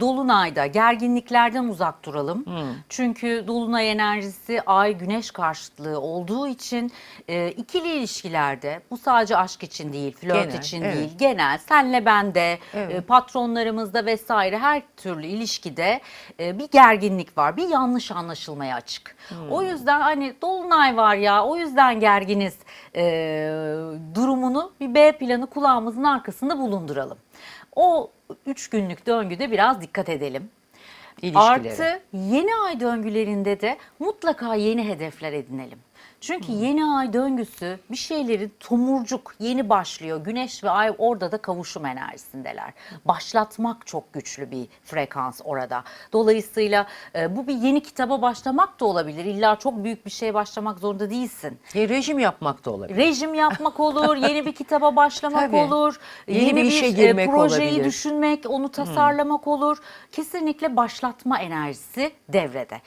Dolunayda gerginliklerden uzak duralım. Çünkü dolunay enerjisi ay güneş karşıtlığı olduğu için e, ikili ilişkilerde bu sadece aşk için değil, flört Genel, için evet. değil, genel senle bende, Evet. e, patronlarımızda vesaire her türlü ilişkide e, bir gerginlik var. Bir yanlış anlaşılmaya açık. Hmm. O yüzden hani dolunay var ya o yüzden gerginiz e, durumunu bir B planı kulağımızın arkasında bulunduralım. O üç günlük döngüde biraz dikkat edelim. İlişkilere. Artı yeni ay döngülerinde de mutlaka yeni hedefler edinelim. Çünkü yeni ay döngüsü bir şeyleri tomurcuk yeni başlıyor. Güneş ve ay orada da kavuşum enerjisindeler. Başlatmak çok güçlü bir frekans orada. Dolayısıyla e, bu bir yeni kitaba başlamak da olabilir. İlla çok büyük bir şey başlamak zorunda değilsin. E, rejim yapmak da olabilir. Rejim yapmak olur, yeni bir kitaba başlamak Tabii. olur, Yeni bir işe e, girmek projeyi olabilir. düşünmek, onu tasarlamak olur. Kesinlikle başlatma enerjisi devrede.